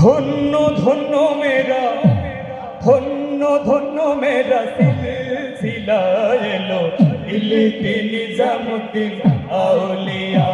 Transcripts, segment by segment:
ধন্য ধন্য মেরা ধন্য ধন্য মেরা সিলসিলা এলো। দিল্লিতে নিজামুদ্দিন আউলিয়া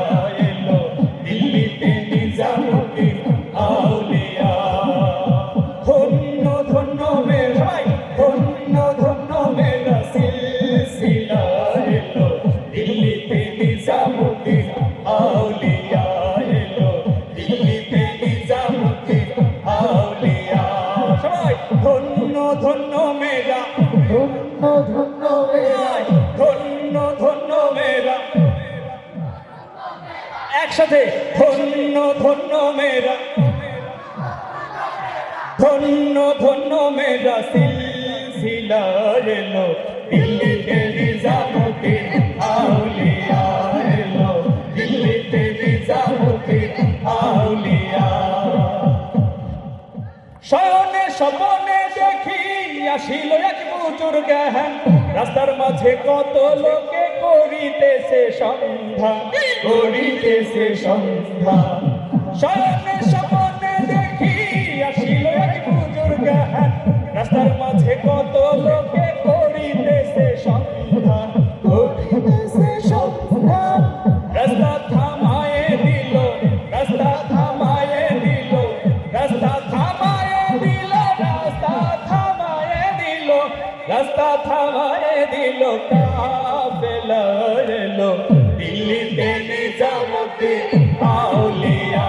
ধন্য ধন্য মেরা একসাথে ধন্য ধন্য মেরা ধন্য ধন্য মেরা সিলসিলা এলো শয়নে স্বপনে দেখি আসিল এক প্রচুর জ্ঞান। রাস্তার মাঝে কত লোকে করিতেছে সন্ধ্যা করিতেছে সন্ধ্যা। শয়নে স্বপনে দেখি আসিল এক প্রচুর জ্ঞান। রাস্তার মাঝে কত রাস্তা থামায়ে দিল কাফেলা এলো দিল্লিতে নিজামুদ্দিন, আউলিয়া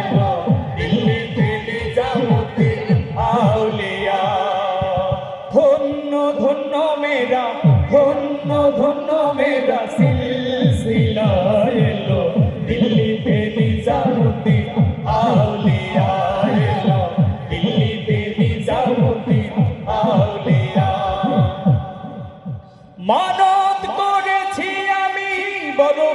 এলো দিল্লিতে নিজামুদ্দিন, আউলিয়া। ধন্য ধন্য মেরা ধন্য ধন্য মেরা সিলসিলা এলো। দিল্লিতে নিজামুদ্দিন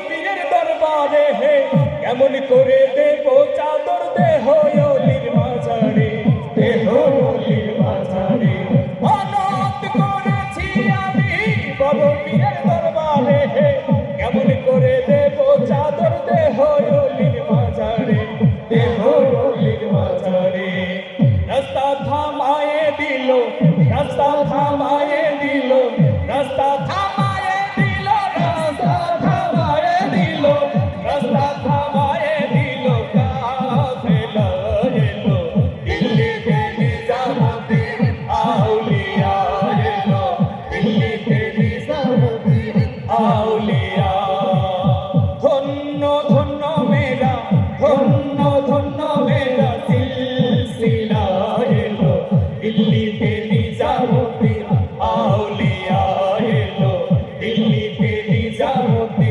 পীরের দরবারে হে, কেমন করে দেব চাদর দেহ অলির মাঝারে, দেহ অলির মাঝারে। মানত করেছি আমি বড় রাস্তা থামায়ে দিল, রাস্তা থামায়ে আউলিয়া ধন্য ধন্য মেরা ধন্য ধন্য মেরা সিলসিলা এলো। দিল্লিতে নিজামতে আউলিয়া এলো। দিল্লিতে নিজামতে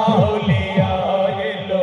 আউলিয়া এলো।